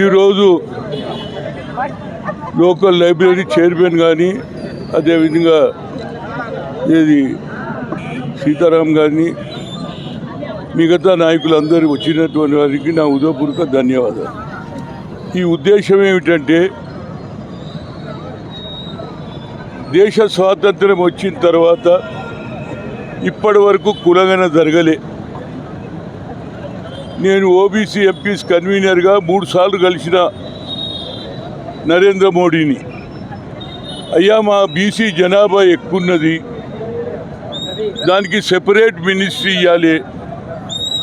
ఈరోజు local library chairman కానీ అదేవిధంగా ఏది సీతారాం గారిని మిగతా నాయకులందరూ వచ్చినటువంటి వారికి నా ఉదయపూర్వక ధన్యవాదాలు. ఈ ఉద్దేశం ఏమిటంటే దేశ స్వాతంత్రం వచ్చిన తర్వాత ఇప్పటి వరకు కులగన జరగలే. నేను ఓబీసీ ఎంపీస్ కన్వీనర్గా మూడు సార్లు కలిసిన నరేంద్ర మోడీని. అయ్యా మా బీసీ జనాభా ఎక్కున్నది దానికి సెపరేట్ మినిస్ట్రీ ఇవ్వాలి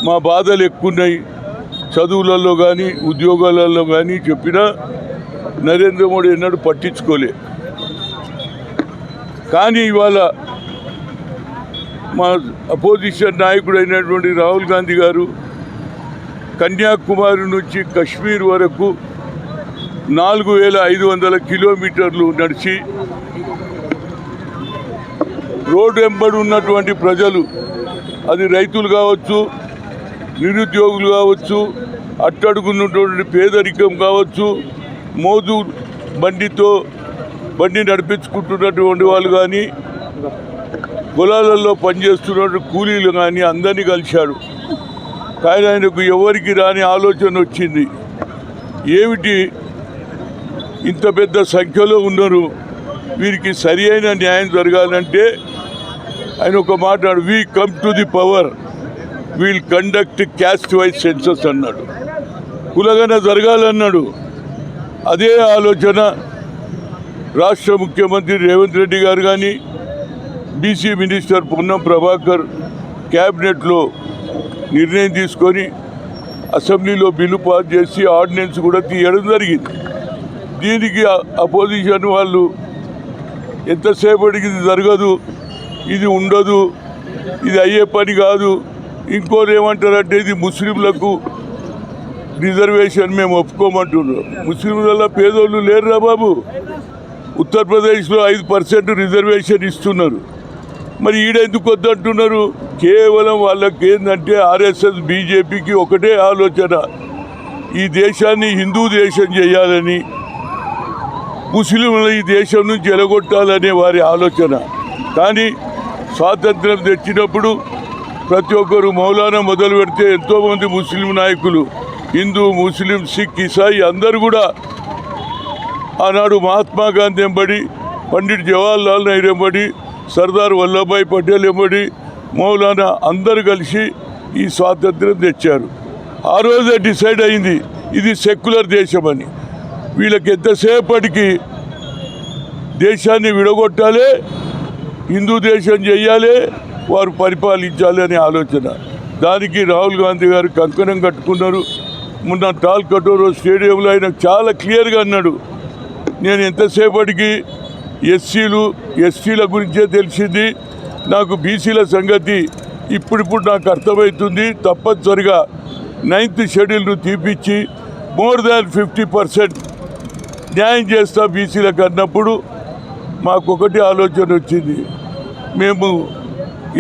మా బాధలు ఎక్కున్నాయి చదువులలో కానీ ఉద్యోగాలలో కానీ చెప్పినా నరేంద్ర మోడీ ఎన్నడూ పట్టించుకోలే. కానీ ఇవాళ మా అపోజిషన్ నాయకుడు అయినటువంటి రాహుల్ గాంధీ గారు కన్యాకుమారి నుంచి కశ్మీర్ వరకు నాలుగు వేల ఐదు వందల కిలోమీటర్లు నడిచి రోడ్డు వెంబడి ఉన్నటువంటి ప్రజలు అది రైతులు కావచ్చు నిరుద్యోగులు కావచ్చు అట్టడుగున్నటువంటి పేదరికం కావచ్చు మోదు బండితో బండి నడిపించుకుంటున్నటువంటి వాళ్ళు కానీ పొలాలలో పనిచేస్తున్నటువంటి కూలీలు కానీ అందరినీ కలిశాడు కానీ ఆయనకు ఎవరికి రాని ఆలోచన వచ్చింది. ఏమిటి? ఇంత పెద్ద సంఖ్యలో ఉన్నారు. వీరికి సరి అయిన న్యాయం జరగాలంటే ఆయన ఒక మాట్లాడు we come to the power we'll conduct caste wise census అన్నాడు. కులగన జరగాలన్నాడు. అదే ఆలోచన రాష్ట్ర ముఖ్యమంత్రి రేవంత్ రెడ్డి గారు కానీ బీసీ మినిస్టర్ పొన్నం ప్రభాకర్ క్యాబినెట్లో నిర్ణయం తీసుకొని అసెంబ్లీలో బిల్లు పాస్ చేసి ఆర్డినెన్స్ కూడా తీయడం జరిగింది. దీనికి అపోజిషన్ వాళ్ళు ఎంతసేపటికి ఇది జరగదు ఇది ఉండదు ఇది అయ్యే పని కాదు ఇంకోరు ఏమంటారంటే ఇది ముస్లింలకు రిజర్వేషన్ మేము ఒప్పుకోమంటున్నాం ముస్లింల పేదోళ్ళు లేరురా బాబు. ఉత్తరప్రదేశ్లో ఐదు పర్సెంట్ రిజర్వేషన్ ఇస్తున్నారు. మరి ఈడెందుకు వద్దంటున్నారు? కేవలం వాళ్ళకి ఏంటంటే ఆర్ఎస్ఎస్ బీజేపీకి ఒకటే ఆలోచన. ఈ దేశాన్ని హిందూ దేశం చేయాలని ముస్లింలు ఈ దేశం నుంచి ఎలగొట్టాలనే వారి ఆలోచన. కానీ స్వాతంత్రం తెచ్చినప్పుడు ప్రతి ఒక్కరు మౌలానా మొదలు పెడితే ఎంతోమంది ముస్లిం నాయకులు హిందూ ముస్లిం సిక్ ఇసాయి అందరూ కూడా ఆనాడు మహాత్మా గాంధీ ఎంబడి పండిట్ జవహర్లాల్ నెహ్రూ ఎంబడి సర్దార్ వల్లభాయ్ పటేల్ ఎమ్మడి మౌలానా అందరు కలిసి ఈ స్వాతంత్రం తెచ్చారు. ఆ రోజే డిసైడ్ అయింది ఇది సెక్యులర్ దేశం అని వీళ్ళకి ఎంతసేపటికి దేశాన్ని విడగొట్టాలి హిందూ దేశం చేయాలి వారు పరిపాలించాలి అనే ఆలోచన. దానికి రాహుల్ గాంధీ గారు కంకణం కట్టుకున్నారు. మొన్న టాల్ కటోరో స్టేడియంలో ఆయన చాలా క్లియర్గా అన్నాడు నేను ఎంతసేపటికి ఎస్సీలు ఎస్టీల గురించే తెలిసింది. నాకు బీసీల సంగతి ఇప్పుడిప్పుడు నాకు అర్థమవుతుంది. తప్పనిసరిగా నైన్త్ షెడ్యూల్ను తీపిచ్చి మోర్ దాన్ ఫిఫ్టీ పర్సెంట్ న్యాయం చేస్తా బీసీలకు అన్నప్పుడు మాకు ఒకటి ఆలోచన వచ్చింది. మేము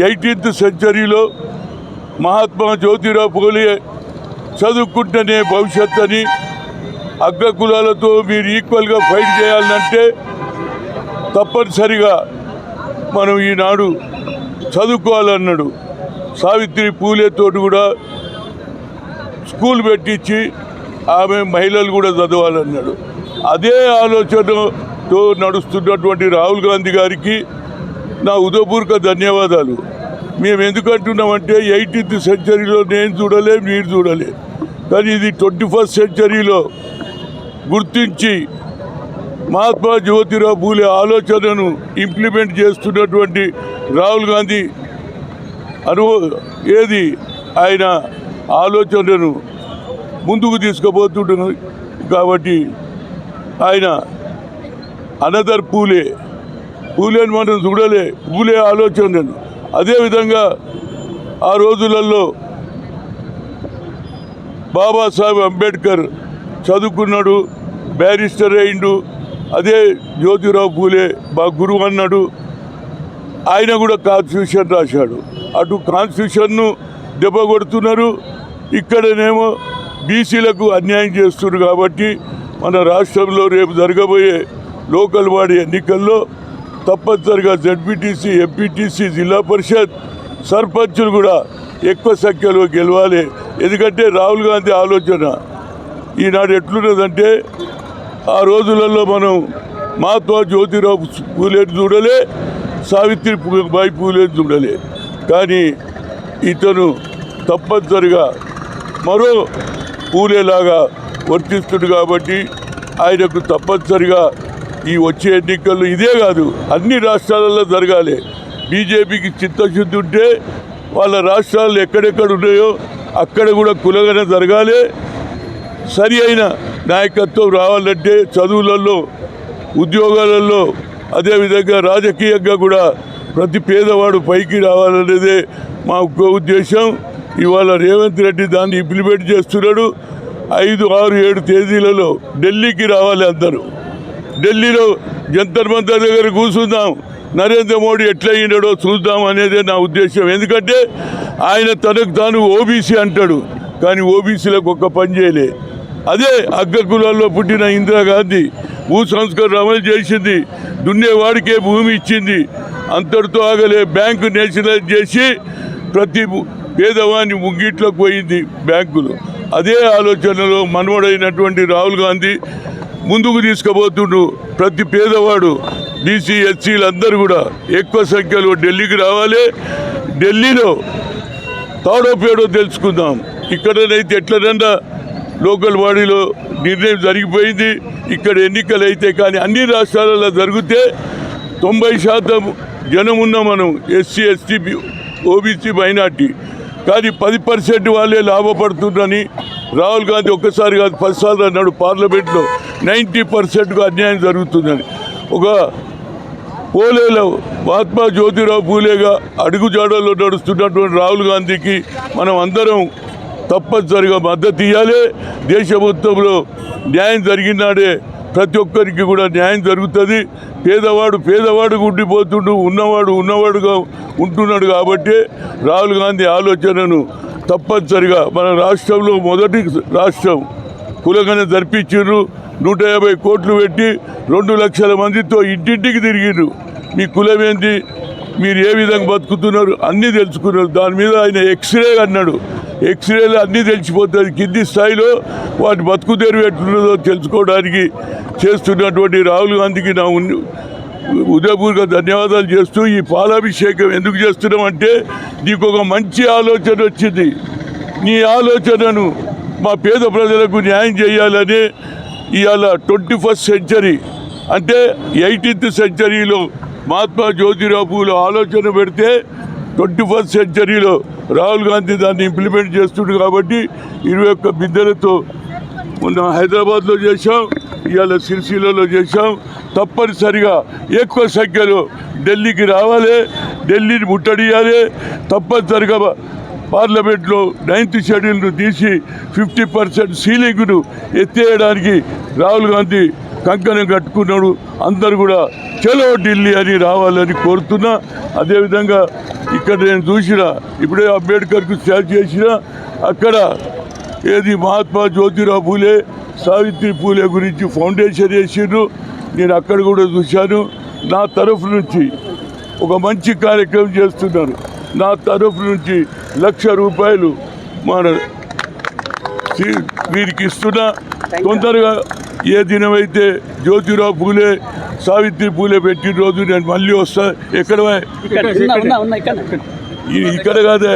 ఎయిటీన్త్ సెంచరీలో మహాత్మా జ్యోతిరావు పూలే చదువుకుంటేనే భవిష్యత్ అని అగ్ర కులాలతో మీరు ఈక్వల్గా ఫైట్ చేయాలంటే తప్పనిసరిగా మనం ఈనాడు చదువుకోవాలన్నాడు. సావిత్రి పూలేతోటి కూడా స్కూల్ పెట్టించి ఆమె మహిళలు కూడా చదవాలన్నాడు. అదే ఆలోచనతో నడుస్తున్నటువంటి రాహుల్ గాంధీ గారికి నా ఉదయపూర్వక ధన్యవాదాలు. మేము ఎందుకు అంటున్నామంటే ఎయిటీన్త్ సెంచరీలో నేను చూడలేదు మీరు చూడలే. కానీ ఇది ట్వంటీ ఫస్ట్ సెంచరీలో గుర్తించి మహాత్మా జ్యోతిరావు పూలే ఆలోచనను ఇంప్లిమెంట్ చేస్తున్నటువంటి రాహుల్ గాంధీ అనుభవ ఏది? ఆయన ఆలోచనను ముందుకు తీసుకుపోతుంటున్నారు కాబట్టి ఆయన అనదర్ పూలే. పూలేని మనం చూడలే. పూలే ఆలోచనను అదేవిధంగా ఆ రోజులలో బాబాసాహెబ్ అంబేద్కర్ చదువుకున్నాడు బ్యారిస్టర్ అయిండు అదే జ్యోతిరావు పూలే మా గురువు అన్నాడు. ఆయన కూడా కాన్స్టిట్యూషన్ రాశాడు. అటు కాన్స్టిట్యూషన్ను దెబ్బ కొడుతున్నారు. ఇక్కడనేమో బీసీలకు అన్యాయం చేస్తున్నారు కాబట్టి మన రాష్ట్రంలో రేపు జరగబోయే లోకల్ బాడీ ఎన్నికల్లో తప్పనిసరిగా జడ్పీటీసీ ఎంపీటీసీ జిల్లా పరిషత్ సర్పంచులు కూడా ఎక్కువ సంఖ్యలో గెలవాలి. ఎందుకంటే రాహుల్ గాంధీ ఆలోచన ఈనాడు ఎట్లున్నదంటే ఆ రోజులలో మనం మహాత్మా జ్యోతిరావు పూలేని చూడలే సావిత్రి బాయి పూలేని చూడలే. కానీ ఇతను తప్పనిసరిగా మరో పూలేలాగా వర్తిస్తుడు కాబట్టి ఆయనకు తప్పనిసరిగా ఈ వచ్చే ఎన్నికల్లో ఇదే కాదు అన్ని రాష్ట్రాలలో జరగాలి. బీజేపీకి చిత్తశుద్ధి ఉంటే వాళ్ళ రాష్ట్రాలు ఎక్కడెక్కడ ఉన్నాయో అక్కడ కూడా కులగన జరగాలి. సరి అయిన నాయకత్వం రావాలంటే చదువులలో ఉద్యోగాలలో అదేవిధంగా రాజకీయంగా కూడా ప్రతి పేదవాడు పైకి రావాలనేదే మా ఒక్క ఉద్దేశం. ఇవాళ రేవంత్ రెడ్డి దాన్ని ఇంప్లిమెంట్ చేస్తున్నాడు. ఐదు ఆరు ఏడు తేదీలలో ఢిల్లీకి రావాలి అందరూ. ఢిల్లీలో జంతర్ మంతర్ దగ్గర కూర్చుందాం. నరేంద్ర మోడీ ఎట్లయినాడో చూద్దాం అనేదే నా ఉద్దేశం. ఎందుకంటే ఆయన తనకు తాను ఓబీసీ అంటాడు. కానీ ఓబీసీలకు ఒక్క పని చేయలే. అదే అగ్గ కులాల్లో పుట్టిన ఇందిరాగాంధీ భూ సంస్కరణ అమలు చేసింది. దున్నేవాడికే భూమి ఇచ్చింది. అంతటితో ఆగలే బ్యాంకు నేషనలైజ్ చేసి ప్రతి పేదవాని ముగ్గిట్లోకి పోయింది బ్యాంకులు. అదే ఆలోచనలో మనవడైనటువంటి రాహుల్ గాంధీ ముందుకు తీసుకుపోతుండు ప్రతి పేదవాడు బీసీ ఎస్సీలు అందరూ కూడా ఎక్కువ సంఖ్యలో ఢిల్లీకి రావాలి. ఢిల్లీలో తాడో పేడో తెలుసుకుందాం. ఇక్కడనైతే ఎట్లనన్నా లోకల్ బాడీలో నిర్ణయం జరిగిపోయింది. ఇక్కడ ఎన్నికలు అయితే కానీ అన్ని రాష్ట్రాలలో జరిగితే తొంభై శాతం జనం ఉన్నాం మనం ఎస్సీ ఎస్టీ ఓబీసీ మైనార్టీ. కానీ పది పర్సెంట్ వాళ్ళే లాభపడుతుందని రాహుల్ గాంధీ ఒక్కసారి కాదు పదిసార్లు అన్నాడు పార్లమెంట్లో నైంటీ పర్సెంట్గా అన్యాయం జరుగుతుందని. ఒక పోలేలో మహాత్మా జ్యోతిరావు పూలేగా అడుగుజాడలో నడుస్తున్నటువంటి రాహుల్ గాంధీకి మనం అందరం తప్పనిసరిగా మద్దతు ఇవ్వాలి దేశ మొత్తంలో న్యాయం జరిగినాడే ప్రతి ఒక్కరికి కూడా న్యాయం జరుగుతుంది. పేదవాడు పేదవాడు ఉండిపోతుండు ఉన్నవాడు ఉన్నవాడుగా ఉంటున్నాడు కాబట్టి రాహుల్ గాంధీ ఆలోచనను తప్పనిసరిగా మన రాష్ట్రంలో మొదటి రాష్ట్రం కులగన జరిపించారు నూట యాభై కోట్లు పెట్టి రెండు లక్షల మందితో ఇంటింటికి తిరిగిండ్రు. మీ కులం ఏంటి మీరు ఏ విధంగా బతుకుతున్నారు? అన్నీ తెలుసుకున్నారు. దాని మీద ఆయన ఎక్స్రే అన్నాడు. ఎక్స్రేలు అన్నీ తెలిసిపోతుంది కింది స్థాయిలో వాటి బతుకు తెరువు ఎట్లున్నదో తెలుసుకోవడానికి చేస్తున్నటువంటి రాహుల్ గాంధీకి నా ఉన్- ఉదయపూర్వక ధన్యవాదాలు చేస్తూ ఈ పాలాభిషేకం ఎందుకు చేస్తున్నామంటే నీకు ఒక మంచి ఆలోచన వచ్చింది. నీ ఆలోచనను మా పేద ప్రజలకు న్యాయం చేయాలని ఇవాళ ట్వంటీ ఫస్ట్ సెంచరీ. అంటే ఎయిటీన్త్ సెంచరీలో మహాత్మా జ్యోతిరావు పూల ఆలోచన పెడితే ట్వంటీ ఫస్ట్ సెంచరీలో రాహుల్ గాంధీ దాన్ని ఇంప్లిమెంట్ చేస్తుండు కాబట్టి ఇరవై ఒక్క బిందెలతో మొన్న హైదరాబాద్లో చేశాం ఇవాళ సిరిసిల్లలో చేశాం. తప్పనిసరిగా ఎక్కువ సంఖ్యలో ఢిల్లీకి రావాలి ఢిల్లీని ముట్టడియాలి. తప్పనిసరిగా పార్లమెంట్లో నైన్త్ షెడ్యూల్ను తీసి ఫిఫ్టీ పర్సెంట్ సీలింగ్ను ఎత్తేయడానికి రాహుల్ గాంధీ కంకణం కట్టుకున్నాడు. అందరు కూడా చలో ఢిల్లీ అని రావాలని కోరుతున్నా. అదేవిధంగా ఇక్కడ నేను చూసిన ఇప్పుడే అంబేద్కర్కు సేవ చేసిన అక్కడ ఏది మహాత్మా జ్యోతిరావు పూలే సావిత్రి పూలే గురించి ఫౌండేషన్ వేసిండ్రు. నేను అక్కడ కూడా చూశాను. నా తరఫు నుంచి ఒక మంచి కార్యక్రమం చేస్తున్నారు. నా తరఫు నుంచి లక్ష రూపాయలు మన వీరికి ఇస్తున్నా. తొందరగా ఏ దినమైతే జ్యోతిరావు పూలే సావిత్రి పూలే పెట్టిన రోజు నేను మళ్ళీ వస్తా. ఎక్కడ? ఇక్కడ కాదే.